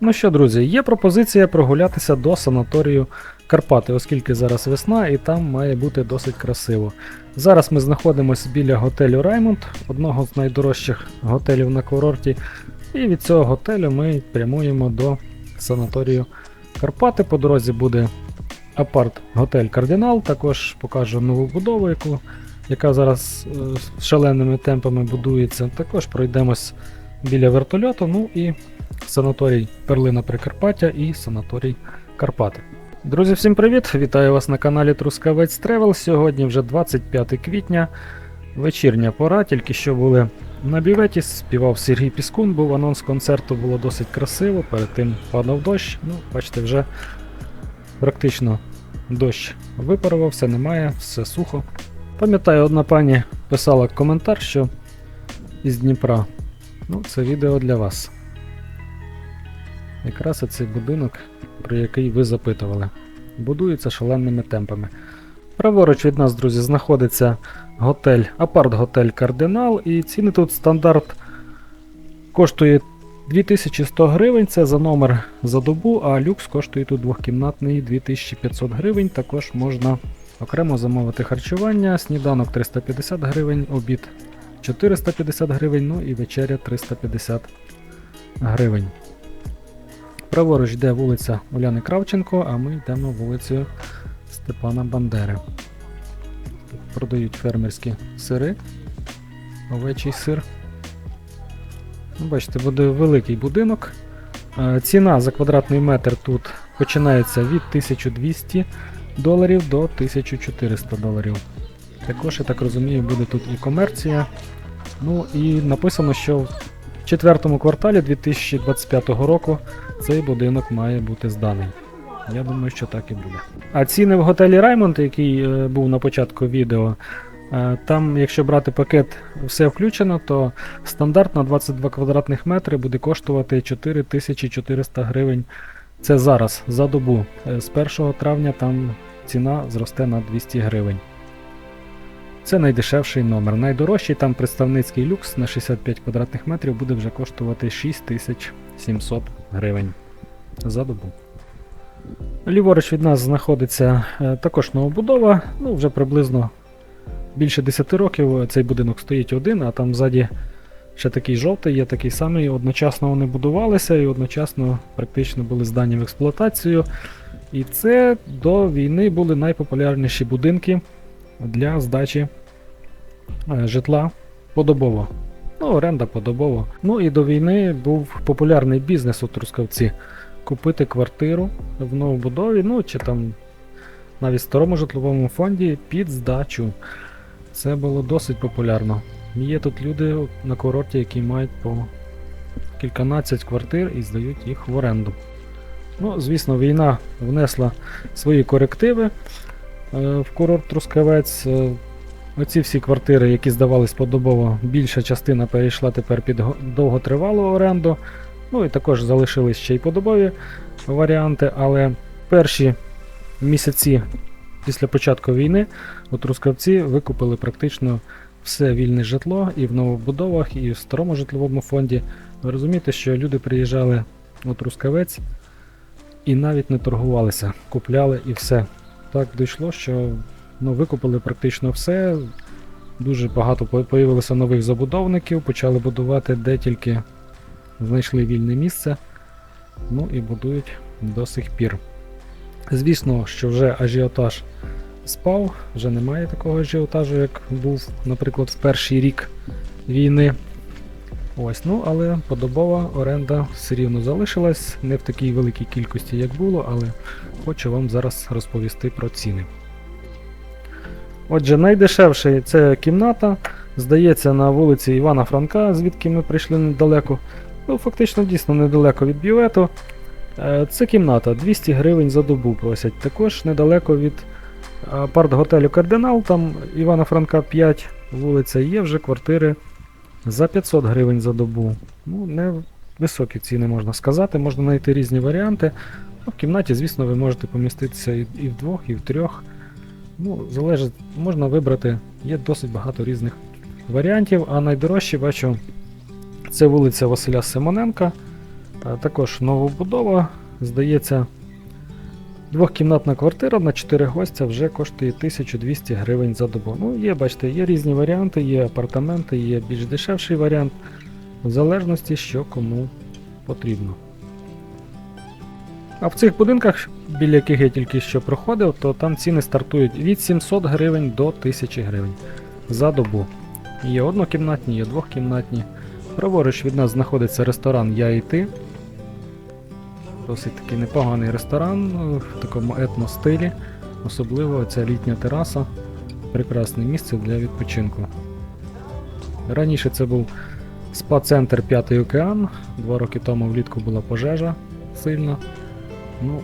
Ну що, друзі, є пропозиція прогулятися до санаторію Карпати, оскільки зараз весна і там має бути досить красиво. Зараз ми знаходимося біля готелю Раймонд, одного з найдорожчих готелів на курорті. І від цього готелю ми прямуємо до санаторію Карпати. По дорозі буде апарт-готель Кардинал. Також покажу нову будову, яку, яка зараз е, шаленими темпами будується. Також пройдемось біля вертольоту. Ну і санаторій Перлина Прикарпаття і санаторій Карпати. Друзі, всім привіт! Вітаю вас на каналі Трускавець Тревел. Сьогодні вже 25 квітня, вечірня пора, тільки що були на бюветі, співав Сергій Піскун, був анонс концерту, було досить красиво, перед тим падав дощ. Ну, бачите, вже практично дощ випарувався, немає, все сухо. Пам'ятаю, одна пані писала коментар, що із Дніпра. Ну, це відео для вас. Якраз оцей будинок, про який ви запитували. Будується шаленими темпами. Праворуч від нас, друзі, знаходиться готель, апарт-готель Кардинал, і ціни тут стандарт коштує 2100 гривень, це за номер за добу, а люкс коштує тут двохкімнатний 2500 гривень. Також можна окремо замовити харчування, сніданок 350 гривень, обід 450 гривень, ну і вечеря 350 гривень. Праворуч йде вулиця Уляни Кравченко, а ми йдемо вулицею Степана Бандери. Продають фермерські сири, овечий сир. Ну, Бачите, буде великий будинок. Е, Ціна за квадратний метр тут починається від 1200 доларів до 1400 доларів. Також, я так розумію, буде тут і комерція. Ну і написано, що в четвертому кварталі 2025 року цей будинок має бути зданий. Я думаю, що так і буде. А ціни в готелі Раймонд, який е, був на початку відео, е, там, якщо брати пакет все включено, то стандарт на 22 квадратних метри буде коштувати 4400 гривень. Це зараз за добу. Е, З 1 травня там ціна зросте на 200 гривень. Це найдешевший номер. Найдорожчий там представницький люкс на 65 квадратних метрів буде вже коштувати 6700 гривень за добу. Ліворуч від нас знаходиться е, також новобудова, ну вже приблизно більше 10 років цей будинок стоїть один, а там ззаді ще такий жовтий, є такий самий. Одночасно вони будувалися і одночасно практично були здані в експлуатацію. І це до війни були найпопулярніші будинки для здачі е, житла подобово. Ну, оренда подобово. Ну і до війни був популярний бізнес у Трускавці. Купити квартиру в новобудові, ну чи там навіть в старому житловому фонді під здачу. Це було досить популярно. Є тут люди на курорті, які мають по кільканадцять квартир і здають їх в оренду. Ну, звісно, війна внесла свої корективи е, в курорт Трускавець. Оці всі квартири, які здавались подобово, більша частина перейшла тепер під довготривалу оренду. Ну і також залишились ще й подобові варіанти, але перші місяці після початку війни у Трускавці викупили практично все вільне житло і в новобудовах, і в старому житловому фонді. Ви розумієте, що люди приїжджали у Трускавець і навіть не торгувалися, купляли і все. Так дійшло, що ну, викупили практично все. Дуже багато по- появилося нових забудовників, почали будувати де тільки знайшли вільне місце. Ну і будують до сих пір. Звісно, що вже ажіотаж спав, вже немає такого ажіотажу, як був, наприклад, в перший рік війни. Ось, ну, але подобова оренда все рівно залишилась, не в такій великій кількості, як було, але хочу вам зараз розповісти про ціни. Отже, найдешевша це кімната, здається, на вулиці Івана Франка, звідки ми прийшли недалеко. Ну, фактично, дійсно недалеко від бювету. Е, Це кімната 200 гривень за добу просять. Також недалеко від апарт-готелю Кардинал, там Івана Франка 5 вулиця, є вже квартири за 500 гривень за добу. Ну, не високі ціни можна сказати, можна знайти різні варіанти. Ну, в кімнаті, звісно, ви можете поміститися і, і вдвох, і в трьох. Ну, залежить, можна вибрати, є досить багато різних варіантів, а найдорожчі бачу це вулиця Василя Симоненка. Та також новобудова, здається, двохкімнатна квартира на 4 гостя вже коштує 1200 гривень за добу. Ну, є, бачите, є різні варіанти, є апартаменти, є більш дешевший варіант, в залежності, що кому потрібно. А в цих будинках, біля яких я тільки що проходив, то там ціни стартують від 700 гривень до 1000 гривень за добу. Є однокімнатні, є двохкімнатні. Праворуч від нас знаходиться ресторан Я і ти. Досить такий непоганий ресторан е, в такому етностилі. Особливо ця літня тераса. Прекрасне місце для відпочинку. Раніше це був спа-центр П'ятий океан. Два роки тому влітку була пожежа сильна. Ну,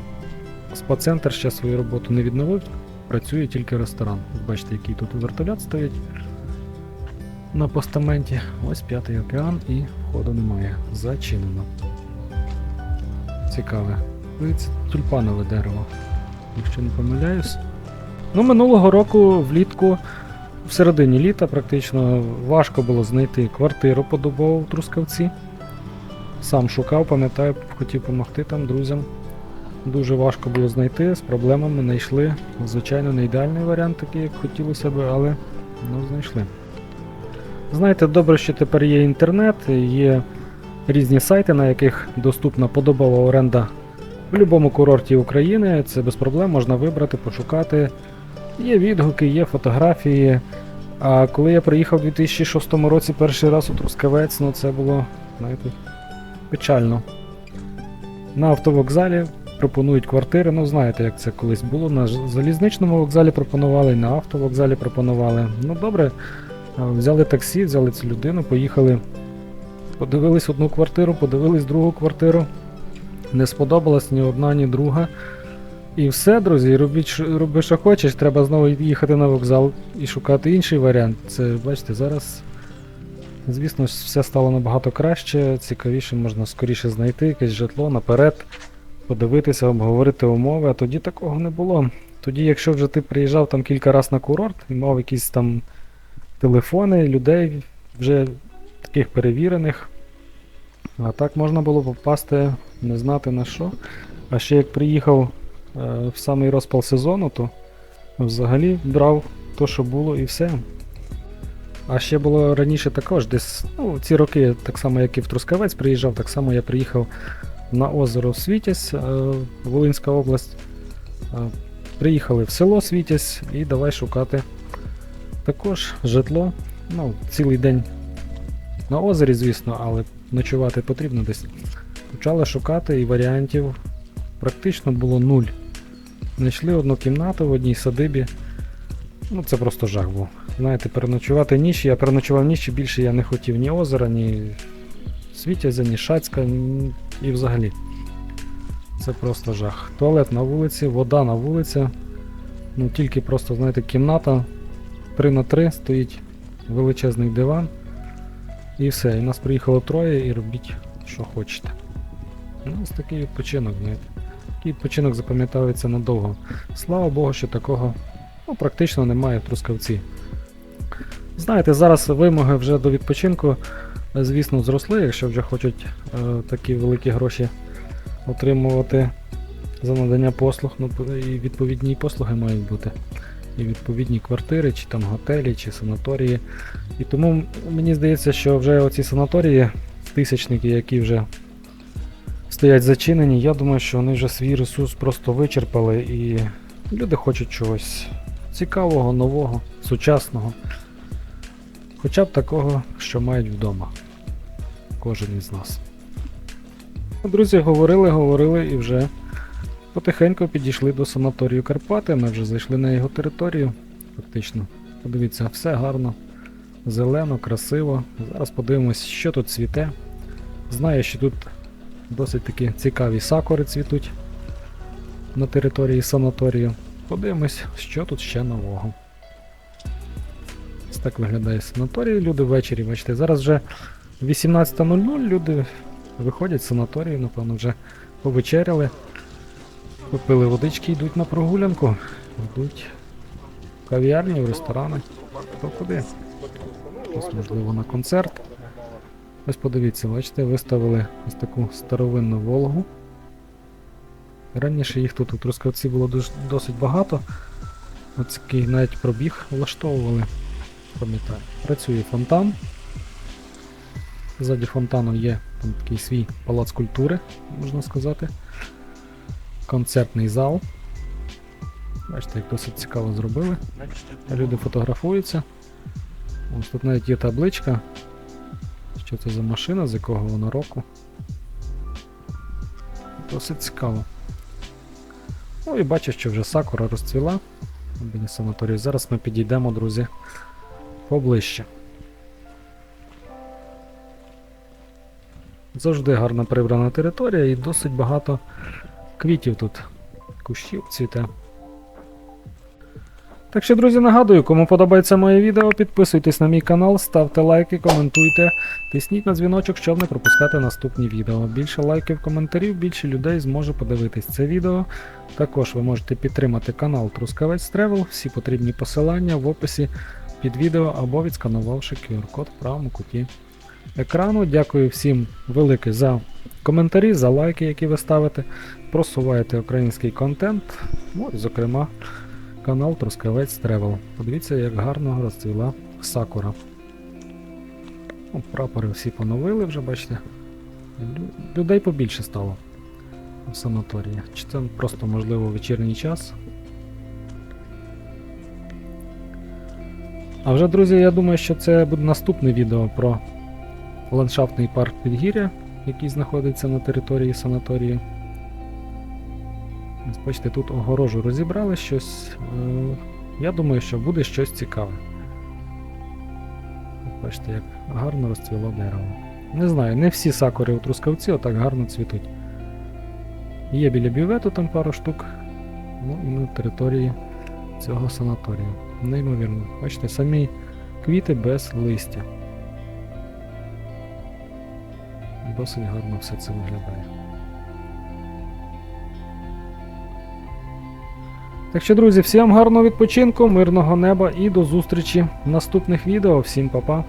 спа-центр ще свою роботу не відновив, працює тільки ресторан. Бачите, який тут вертольот стоїть на постаменті. Ось п'ятий океан і входу немає. Зачинено. Цікаве. Це тюльпанове дерево, якщо не помиляюсь. Ну, минулого року влітку, в середині літа, практично важко було знайти квартиру подобову в Трускавці. Сам шукав, пам'ятаю, хотів допомогти там друзям. Дуже важко було знайти, з проблемами знайшли. Звичайно, не ідеальний варіант, такий, як хотілося б, але ну, знайшли. Знаєте, добре, що тепер є інтернет, є різні сайти, на яких доступна подобова оренда в будь-якому курорті України. Це без проблем можна вибрати, пошукати. Є відгуки, є фотографії. А коли я приїхав у 2006 році перший раз у Трускавець, ну це було, знаєте, печально. На автовокзалі пропонують квартири. Ну, знаєте, як це колись було. На залізничному вокзалі пропонували, на автовокзалі пропонували. Ну добре, взяли таксі, взяли цю людину, поїхали. Подивились одну квартиру, подивились другу квартиру. Не сподобалась ні одна, ні друга. І все, друзі, робіть, роби, що хочеш, треба знову їхати на вокзал і шукати інший варіант. Це, бачите, зараз, звісно, все стало набагато краще, цікавіше, можна скоріше знайти якесь житло наперед, подивитися, обговорити умови, а тоді такого не було. Тоді, якщо вже ти приїжджав там кілька разів на курорт і мав якісь там телефони людей вже таких перевірених, а так можна було попасти, не знати на що. А ще як приїхав е, в самий розпал сезону, то взагалі брав то, що було, і все. А ще було раніше також, десь ну, ці роки, так само як і в Трускавець приїжджав, так само я приїхав на озеро Світязь, е, Волинська область. Е, Приїхали в село Світязь і давай шукати також житло. Ну, цілий день на озері, звісно, але ночувати потрібно десь. Почали шукати і варіантів практично було нуль. Знайшли одну кімнату в одній садибі. Ну, це просто жах був. Знаєте, переночувати ніч, я переночував ніч і більше я не хотів ні озера, ні Світязя, ні Шацька. І взагалі. Це просто жах. Туалет на вулиці, вода на вулиці. Ну тільки просто, знаєте, кімната 3 на 3 стоїть величезний диван. І все. І нас приїхало троє і робіть, що хочете. Ну, ось такий відпочинок, знаєте. Такий відпочинок запам'ятається надовго. Слава Богу, що такого ну, практично немає в Трускавці. Знаєте, зараз вимоги вже до відпочинку, звісно, зросли, якщо вже хочуть е, такі великі гроші отримувати за надання послуг, ну і відповідні послуги мають бути. І відповідні квартири, чи там готелі, чи санаторії. І тому мені здається, що вже оці санаторії, тисячники, які вже стоять зачинені, я думаю, що вони вже свій ресурс просто вичерпали і люди хочуть чогось цікавого, нового, сучасного. Хоча б такого, що мають вдома. Кожен із нас. Друзі, говорили, говорили і вже потихеньку підійшли до санаторію Карпати. Ми вже зайшли на його територію. Фактично. Подивіться, все гарно, зелено, красиво. Зараз подивимось, що тут цвіте. Знаю, що тут досить такі цікаві сакури цвітуть на території санаторію. Подивимось, що тут ще нового. Ось так виглядає санаторій. Люди ввечері, бачите, зараз вже 18.00 люди виходять з санаторію, напевно, вже повечеряли, попили водички, йдуть на прогулянку, йдуть в кав'ярні, в ресторани. Хто куди? Хтось, можливо, на концерт. Ось подивіться, бачите, виставили ось таку старовинну Волгу. Раніше їх тут у Трускавці було досить багато. Ось такий навіть пробіг влаштовували. Пам'ятаю. Працює фонтан. Ззаді фонтану є там такий свій палац культури, можна сказати. Концертний зал. Бачите, як досить цікаво зробили. Люди фотографуються. Ось тут навіть є табличка. Що це за машина, з якого вона року. Досить цікаво. Ну і бачу, що вже сакура розцвіла біля санаторію. Зараз ми підійдемо, друзі, поближче. Завжди гарно прибрана територія і досить багато квітів тут. Кущів цвіте. Так що, друзі, нагадую, кому подобається моє відео, підписуйтесь на мій канал, ставте лайки, коментуйте, тисніть на дзвіночок, щоб не пропускати наступні відео. Більше лайків, коментарів, більше людей зможе подивитись це відео. Також ви можете підтримати канал Трускавець Тревел, всі потрібні посилання в описі під відео або відсканувавши QR-код в правому куті екрану. Дякую всім велике за коментарі, за лайки, які ви ставите. Просуваєте український контент, ну і, зокрема, канал Трускавець Тревел. Подивіться, як гарно розцвіла сакура. Ну, прапори всі поновили вже, бачите. Людей побільше стало в санаторії. Чи це просто можливо вечірній час? А вже, друзі, я думаю, що це буде наступне відео про ландшафтний парк Підгір'я, який знаходиться на території санаторію. Ось Бачите, тут огорожу розібрали щось. е, Я думаю, що буде щось цікаве. Бачите, як гарно розцвіло дерево. Не знаю, не всі сакури у трускавці отак гарно цвітуть. Є біля бювету там пару штук. Ну і на території цього санаторію. Неймовірно. Бачите, самі квіти без листя. Досить гарно все це виглядає. Так що, друзі, всім гарного відпочинку, мирного неба і до зустрічі в наступних відео. Всім па-па!